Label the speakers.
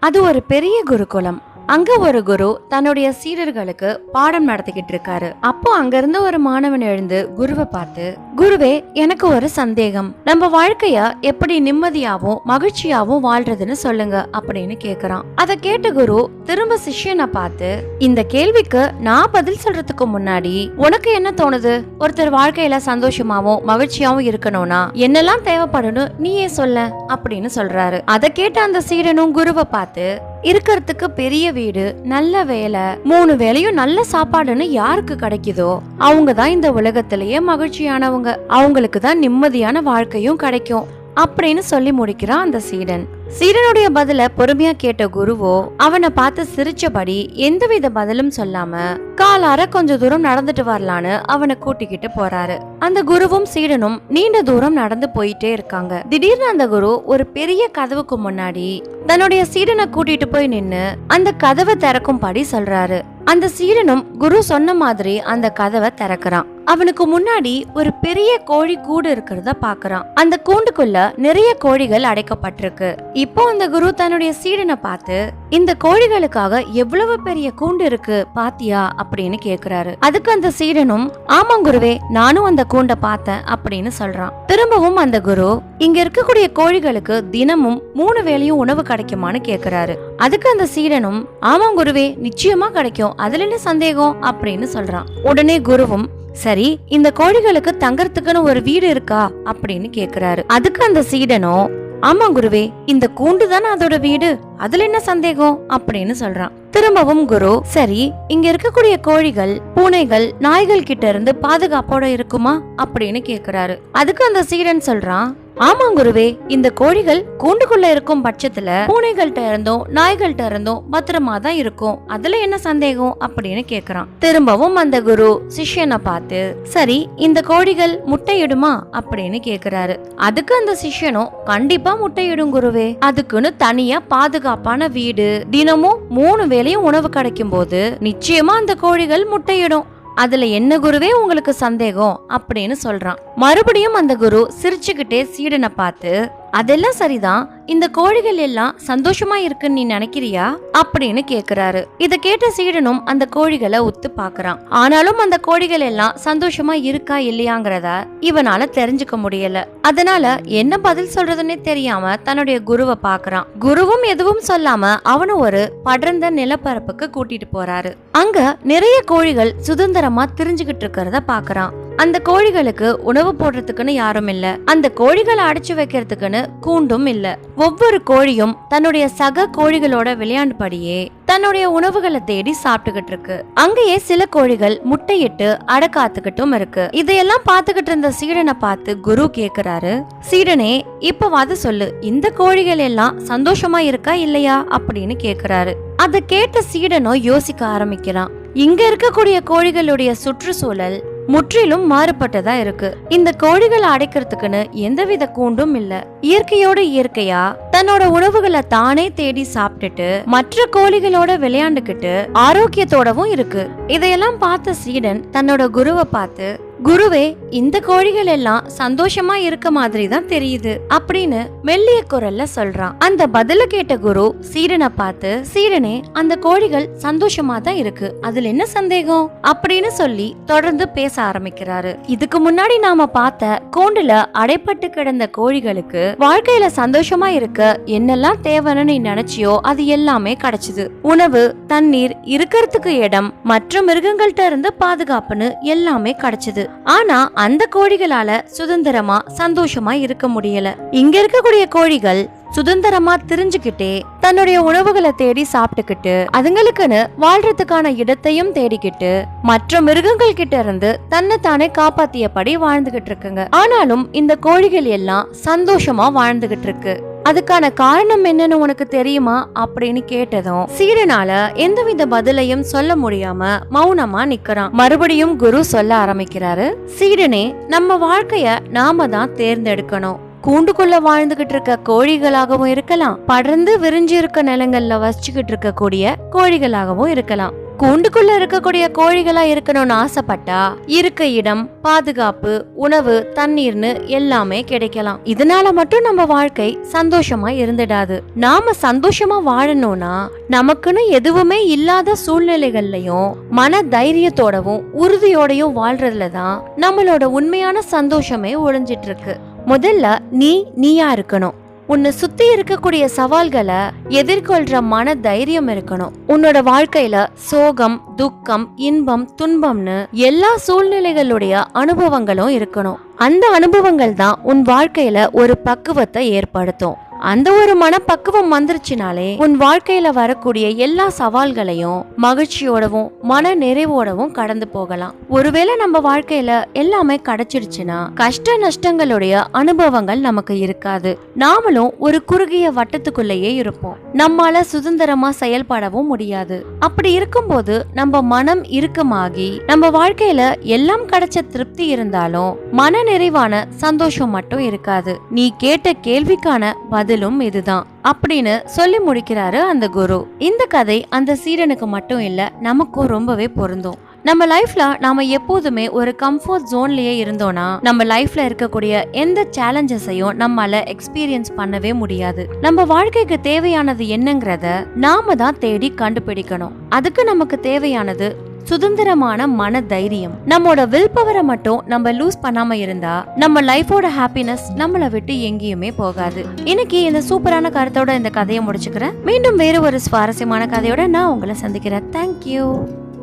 Speaker 1: அது ஒரு பெரிய குருகுலம். அங்க ஒரு குரு தன்னுடைய சீடர்களுக்கு பாடம் நடத்திக்கிட்டு இருக்காரு. அப்போ அங்க இருந்த ஒரு மாணவன் எழுந்து குருவை பார்த்து குருவே எனக்கு ஒரு சந்தேகம். நம்ம வாழ்க்கைய எப்படி நிம்மதியாவும் மகிழ்ச்சியாவும் வாழ்றதுன்னு சொல்லுங்க அப்படின்னு கேக்குறான். அதை கேட்ட குரு திரும்ப சிஷ்யனை பார்த்து இந்த கேள்விக்கு நான் பதில் சொல்றதுக்கு முன்னாடி உனக்கு என்ன தோணுது? ஒருத்தர் வாழ்க்கையில சந்தோஷமாவும் மகிழ்ச்சியாவும் இருக்கணும்னா என்னெல்லாம் தேவைப்படணும் நீயே சொல்ல அப்படின்னு சொல்றாரு. அதை கேட்ட அந்த சீடனும் குருவை பார்த்து இருக்கிறதுக்கு பெரிய வீடு நல்ல வேலை மூணு வேலையும் நல்ல சாப்பாடுன்னு யாருக்கு கிடைக்குதோ அவங்க தான் இந்த உலகத்திலேயே மகிழ்ச்சியானவங்க. அவங்களுக்கு தான் நிம்மதியான வாழ்க்கையும் கிடைக்கும் அப்படின்னு சொல்லி முடிக்கிறான் அந்த சீடன். சீடனுடைய பதில பொறுமையா கேட்ட குருவோ அவனை பார்த்து சிரிச்சபடி எந்தவித பதிலும் சொல்லாம காலார கொஞ்ச தூரம் நடந்துட்டு வரலான்னு அவனை கூட்டிக்கிட்டு போறாரு. அந்த குருவும் சீடனும் நீண்ட தூரம் நடந்து போயிட்டே இருக்காங்க. திடீர்னு அந்த குரு ஒரு பெரிய கதவுக்கு முன்னாடி தன்னுடைய சீடனை கூட்டிட்டு போய் நின்னு அந்த கதவை திறக்கும்படி சொல்றாரு. அந்த சீடனும் குரு சொன்ன மாதிரி அந்த கதவை திறக்கிறான். அவனுக்கு முன்னாடி ஒரு பெரிய கோழி கூடு இருக்கிறத பாக்குறான். அந்த கூண்டுக்குள்ள நிறைய கோழிகள் அடைக்கப்பட்டிருக்கு. இப்போ அந்த குரு தன்னுடைய சீடனை பார்த்து இந்த கோழிகளுக்காக எவ்வளவு பெரிய கூண்டு இருக்கு பாத்தியா? அப்படின்னு கேக்குறாரு. அதுக்கு அந்த சீடனும் ஆமா குருவே நானும் அந்த கூண்டை பார்த்தேன் அப்படின்னு சொல்றான். திரும்பவும் அந்த குரு இங்க இருக்கக்கூடிய கோழிகளுக்கு தினமும் மூணு வேளையும் உணவு கிடைக்குமான்னு கேக்குறாரு. அதுக்கு அந்த சீடனும் ஆமா குருவே நிச்சயமா கிடைக்கும். அதுல என்ன சந்தேகம்? அப்படின்னு சொல்றான். உடனே குருவும் சரி இந்த கோழிகளுக்கு தங்கறதுக்குன்னு ஒரு வீடு இருக்கா? அப்படின்னு கேக்குறாரு. அதுக்கு அந்த சீடனும் ஆமா குருவே இந்த கூண்டு தானே அதோட வீடு? அதுல என்ன சந்தேகம்? அப்படின்னு சொல்றான். திரும்பவும் குரு சரி இங்க இருக்கக்கூடிய கோழிகள் பூனைகள் நாய்கள் கிட்ட இருந்து பாதுகாப்போட இருக்குமா? அப்படின்னு கேக்குறாரு. அதுக்கு அந்த சீடன் சொல்றான் ஆமா குருவே இந்த கோழிகள் கூண்டுக்குள்ள இருக்கும் பட்சத்துல பூனைகள்கிட்ட இருந்தும் நாய்கள்ட்ட இருந்தும் பத்திரமா தான் இருக்கும். அதுல என்ன சந்தேகம் அப்படின்னு கேக்குறான். திரும்பவும் அந்த குரு சிஷ்யனை பார்த்து சரி இந்த கோழிகள் முட்டையிடுமா அப்படின்னு கேக்குறாரு. அதுக்கு அந்த சிஷ்யனும் கண்டிப்பா முட்டையிடும் குருவே. அதுக்குன்னு தனியா பாதுகாப்பான வீடு தினமும் மூணு வேளையும் உணவு கிடைக்கும் போது நிச்சயமா அந்த கோழிகள் முட்டையிடும். அதுல என்ன குருவே உங்களுக்கு சந்தேகம்? அப்படின்னு சொல்றான். மறுபடியும் அந்த குரு சிரிச்சுக்கிட்டே சீடனை பார்த்து அதெல்லாம் சரிதான். இந்த கோழிகள் எல்லாம் சந்தோஷமா இருக்குன்னு நீ நினைக்கிறியா? அப்படின்னு கேக்குறாரு. இத கேட்ட சீடனும் அந்த கோழிகளை ஒத்து பாக்குறான் ஆனாலும் அந்த கோழிகள் எல்லாம் சந்தோஷமா இருக்கா இல்லையாங்கிறத இவனால தெரிஞ்சுக்க முடியல. அதனால என்ன பதில் சொல்றதுன்னே தெரியாம தன்னுடைய குருவை பாக்குறான் குருவும் எதுவும் சொல்லாம அவனும் ஒரு படர்ந்த நிலப்பரப்புக்கு கூட்டிட்டு போறாரு. அங்க நிறைய கோழிகள் சுதந்திரமா திரிஞ்சுகிட்டு இருக்கிறத பாக்குறான் அந்த கோழிகளுக்கு உணவு போடுறதுக்குன்னு யாரும் இல்ல. அந்த கோழிகளை அடைச்சு வைக்கிறதுக்குன்னு கூண்டும் இல்ல. ஒவ்வொரு கோழியும் தன்னுடைய சக கோழிகளோட விளையாண்டுபடியே தன்னுடைய உணவுகளை தேடி சாப்பிட்டுக்கிட்டு இருக்கு. அங்கேயே சில கோழிகள் முட்டையிட்டு அடக்காத்துக்கிட்டும் இருக்கு. இதையெல்லாம் பார்த்துக்கிட்டு இருந்த சீடனை பார்த்து குரு கேக்குறாரு சீடனே இப்பவாது சொல்லு இந்த கோழிகள் எல்லாம் சந்தோஷமா இருக்கா இல்லையா? அப்படின்னு கேக்குறாரு. அதை கேட்ட சீடனோ யோசிக்க ஆரம்பிக்கிறான். இங்க இருக்கக்கூடிய கோழிகளுடைய சுற்றுச்சூழல் முற்றிலும் மாறுபட்டதா இருக்கு. இந்த கோழிகளை அடைக்கிறதுக்குன்னு எந்தவித கூண்டும் இல்ல. இயற்கையோட இயற்கையா தன்னோட உணவுகளை தானே தேடி சாப்பிட்டுட்டு மற்ற கோழிகளோட விளையாண்டுக்கிட்டு ஆரோக்கியத்தோடவும் இருக்கு. இதையெல்லாம் பார்த்த சீடன் தன்னோட குருவை பார்த்து குருவே இந்த கோழிகள் எல்லாம் சந்தோஷமா இருக்க மாதிரி தான் தெரியுது அப்படின்னு மெல்லிய குரல்ல சொல்றான். அந்த பதில கேட்ட குரு சீரனை பார்த்து சீரனே அந்த கோழிகள் சந்தோஷமா தான் இருக்கு. அதுல என்ன சந்தேகம்? அப்படின்னு சொல்லி தொடர்ந்து பேச ஆரம்பிக்கிறாரு. இதுக்கு முன்னாடி நாம பார்த்த கூண்டுல அடைப்பட்டு கிடந்த கோழிகளுக்கு வாழ்க்கையில சந்தோஷமா இருக்க என்னெல்லாம் தேவைன்னு நீ நினைச்சியோ அது எல்லாமே கிடைச்சது. உணவு தண்ணீர் இருக்கிறதுக்கு இடம் மற்ற மிருகங்கள்ட்ட இருந்து பாதுகாப்புன்னு எல்லாமே கிடைச்சது. ஆனா அந்த கோழிகளால சுதந்திரமா சந்தோஷமா இருக்க முடியல. இங்க இருக்கக்கூடிய கோழிகள் சுதந்திரமா திரிஞ்சுக்கிட்டே தன்னுடைய உணவுகளை தேடி சாப்பிட்டுக்கிட்டு அதுங்களுக்குன்னு வாழ்றதுக்கான இடத்தையும் தேடிக்கிட்டு மற்ற மிருகங்கள் கிட்ட இருந்து தன்னைத்தானே காப்பாத்தியபடி வாழ்ந்துகிட்டு இருக்குங்க. ஆனாலும் இந்த கோழிகள் எல்லாம் சந்தோஷமா வாழ்ந்துகிட்டு இருக்கு. அதுக்கான காரணம் என்னன்னு உனக்கு தெரியுமா அப்படின்னு கேட்டதும் சீடனால எந்தவித பதிலையும் சொல்ல முடியாம மௌனமா நிக்கிறான். மறுபடியும் குரு சொல்ல ஆரம்பிக்கிறாரு சீடனே நம்ம வாழ்க்கைய நாம தான் தேர்ந்தெடுக்கணும். கூண்டுக்குள்ள வாழ்ந்துகிட்டு இருக்க கோழிகளாகவும் இருக்கலாம் படர்ந்து விரிஞ்சு இருக்க நிலங்கள்ல வசிச்சுக்கிட்டு இருக்கக்கூடிய கோழிகளாகவும் இருக்கலாம். கூண்டுக்குள்ள இருக்கக்கூடிய கோழிகளா இருக்கணும்னு ஆசைப்பட்டா இருக்க இடம் பாதுகாப்பு உணவு தண்ணீர்னு எல்லாமே கிடைக்கலாம். இதனால மட்டும் நம்ம வாழ்க்கை சந்தோஷமா இருந்துடாது. நாம சந்தோஷமா வாழணும்னா நமக்குன்னு எதுவுமே இல்லாத சூழ்நிலைகள்லயும் மன தைரியத்தோடவும் உறுதியோடையும் வாழ்றதுல தான் நம்மளோட உண்மையான சந்தோஷமே ஒழிஞ்சிட்டு இருக்கு. முதல்ல நீ நீயா இருக்கணும். உன்னை சுத்தி இருக்கக்கூடிய சவால்களை எதிர்கொள்ற மன தைரியம் இருக்கணும். உன்னோட வாழ்க்கையில சோகம் துக்கம் இன்பம் துன்பம்னு எல்லா சூழ்நிலைகளுடைய அனுபவங்களும் இருக்கணும். அந்த அனுபவங்கள் தான் உன் வாழ்க்கையில ஒரு பக்குவத்தை ஏற்படுத்தும். அந்த ஒரு மனப்பக்குவம் வந்துருச்சுனாலே உன் வாழ்க்கையில வரக்கூடிய எல்லா சவால்களையும் மகிழ்ச்சியோடவும் மன நிறைவோடவும் கடந்து போகலாம். ஒருவேளை நம்ம வாழ்க்கையில எல்லாமே கிடைச்சிருச்சுன்னா கஷ்ட நஷ்டங்களுடைய அனுபவங்கள் நமக்கு இருக்காது. நாமளும் ஒரு குறுகிய வட்டத்துக்குள்ளேயே இருப்போம். நம்மால சுதந்திரமா செயல்படவும் முடியாது. அப்படி இருக்கும்போது நம்ம மனம் இறுக்கமாகி நம்ம வாழ்க்கையில எல்லாம் கிடைச்ச திருப்தி இருந்தாலும் மன நிறைவான சந்தோஷம் மட்டும் இருக்காது. நீ கேட்ட கேள்விக்கான பதிலும் இதுதான். அப்படின்னு சொல்லி முடிக்கிறாரு அந்த குரு. இந்த கதை அந்த சீரனுக்கு மட்டும் இல்ல நமக்கும் ரொம்பவே பொருந்தும். நம்ம லைஃப்ல நாம எப்போதுமே ஒரு கம்ஃபர்ட் ஜோன்லயே இருந்தோம்னா நம்ம லைஃப்ல இருக்கக்கூடிய எந்த சேலஞ்சஸையும் நம்மால எக்ஸ்பீரியன்ஸ் பண்ணவே முடியாது. நம்ம வாழ்க்கைக்கு தேவையானது என்னங்கிறத நாம தான் தேடி கண்டுபிடிக்கணும். அதுக்கு நமக்கு தேவையானது சுதந்திரமான மன தைரியம் நம்மோட வில் பவரை மட்டும் நம்ம லூஸ் பண்ணாம இருந்தா நம்ம லைஃபோட ஹாப்பினஸ் நம்மளை விட்டு எங்கேயுமே போகாது. இன்னைக்கு இந்த சூப்பரான கருத்தோட இந்த கதையை முடிச்சுக்கிறேன். மீண்டும் வேறு ஒரு சுவாரஸ்யமான கதையோட நான் உங்களை சந்திக்கிறேன். தேங்க்யூ